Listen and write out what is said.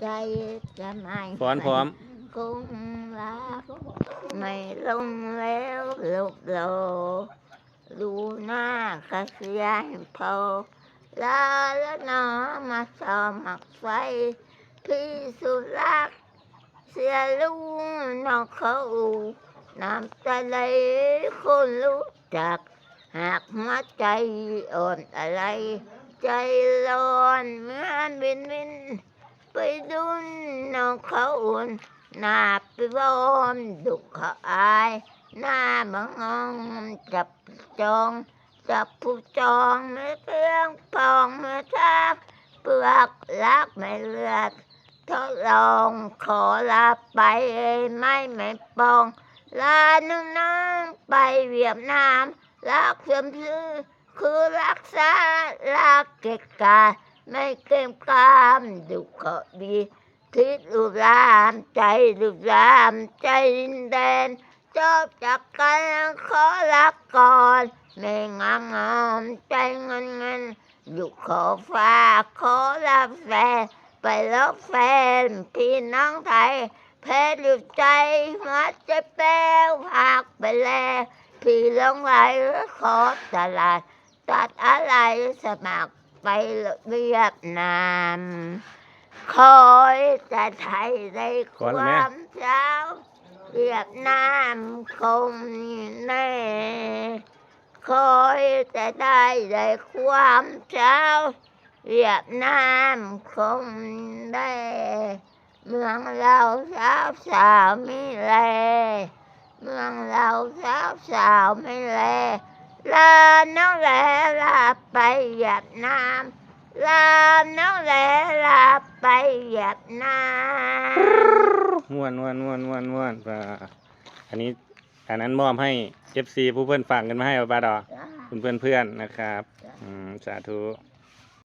ใจจะไม่ฟ้อนพร้อม คงรักไม่ลงแล้วลุกโลดูหน้ากระเสียนโพลาแล้วน้อมาสอมักไฟ พี่สุรัก เสียลุงนอกเขาน้ำตาไหลคนรู้จัก หากหัวใจอ่อนอะไร ใจร้อนเหมือนวินวิน ไปดุนน้องเขาอุ่นหน้าไปวอนดุเขาอายหน้าบังองจับจองจับผู้จองไม่เพียงพองเมื่อทาเปลือกรักไม่เลือดทดลองขอลาไปไม่ไม่ปอง ลาน้องน้องไปเวียดนามรักเสื่อมซื้อคือรักษารักเกกา ไม่เกมกามดุเขาดีทิศลูกรามใจลูกรามใจดินแดนจบจากกันขอรักก่อนไม่งามงามใจเงินเงินอยู่ขอฟ้าขอรับแฟนไปลบแฟนพี่น้องไทยแพ้ดูใจหัวใจแป้วหักไปแล้วพี่ลงไหลขอตลาดตัดอะไรสมัคร ไปเวียดนามคอยแต่ไทยได้คขอแล้วแม่วามเช้าเวียด นามคงแน่คอยแต่ได้ได้ความเช้าเวียดนามคงได้เมืองเราสาวสาวไม่แลเมืองเราสาวสาวไม่แลลาน้องแลลาไปเวียดนามลาน้องแลลาไปเวียดนามม่วนม่วนม่วนม่วนม่วนอ่าอันนี้อันนั้นมอบให้ FC ผู้เพื่อนฟังกันมาให้บาดอจ้าคุณเพื่อนเพื่อนๆนะครับ อืม สาธุจ